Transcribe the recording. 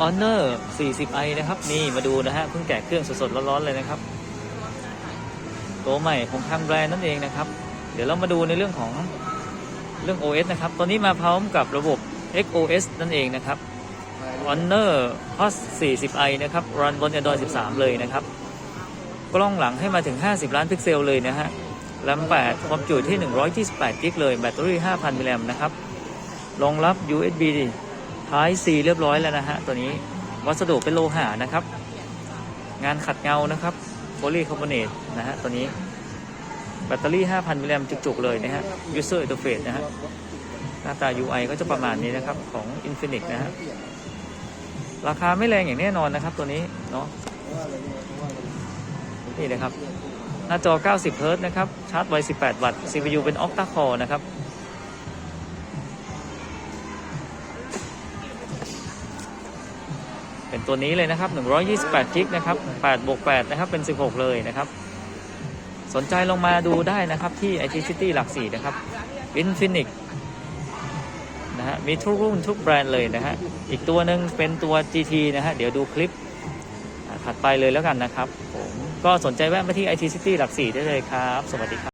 Honor 40i นะครับ นี่มาดูนะฮะเพิ่งแกะเครื่องสดๆร้อนๆเลยนะครับ ตัวใหม่ของทางแบรนด์นั่นเองนะครับ เดี๋ยวเรามาดูในเรื่องของเรื่อง OS นะครับ ตอนนี้มาพร้อมกับระบบ XOS นั่นเองนะครับ Honor Plus 40i นะครับ รันบน Android 13 เลยนะครับ กล้องหลังให้มาถึง 50 ล้านพิกเซลเลยนะฮะแรม8ความจุที่ 128 กิกเลย แบตเตอรี่ 5,000 มิลลิแอมป์นะครับ รองรับ USB Type C เรียบร้อยแล้วนะฮะตัวนี้วัสดุเป็นโลหะนะครับ งานขัดเงานะครับโพลีคาร์บอเนตนะฮะตัวนี้แบตเตอรี่ 5,000 มิลลิแอมจุกๆ เลยนะฮะ User Interface นะฮะ หน้าตา UI ก็จะประมาณนี้นะครับ ของ Infinix นะฮะ ราคาไม่แรงอย่างแน่นอนนะครับ ตัวนี้ เนาะนี่นะครับ หน้าจอ 90เฮิรตนะครับ ชาร์จไว 18 วัตต์ CPU เป็น Octa Core นะครับ เป็นตัวนี้เลยนะครับ 128กิกนะครับ8บวก8นะครับ เป็น 16 เลยนะครับ สนใจลงมาดูได้นะครับที่ IT City หลักสี่นะครับ Infinix นะฮะ มีทุกรุ่นทุกแบรนด์เลยนะฮะ อีกตัวหนึ่งเป็นตัว GT นะฮะ เดี๋ยวดูคลิปถัดไปเลยแล้วกันนะครับ ผม ก็สนใจแวะมาที่ IT City หลักสี่ได้เลยครับ สวัสดีครับ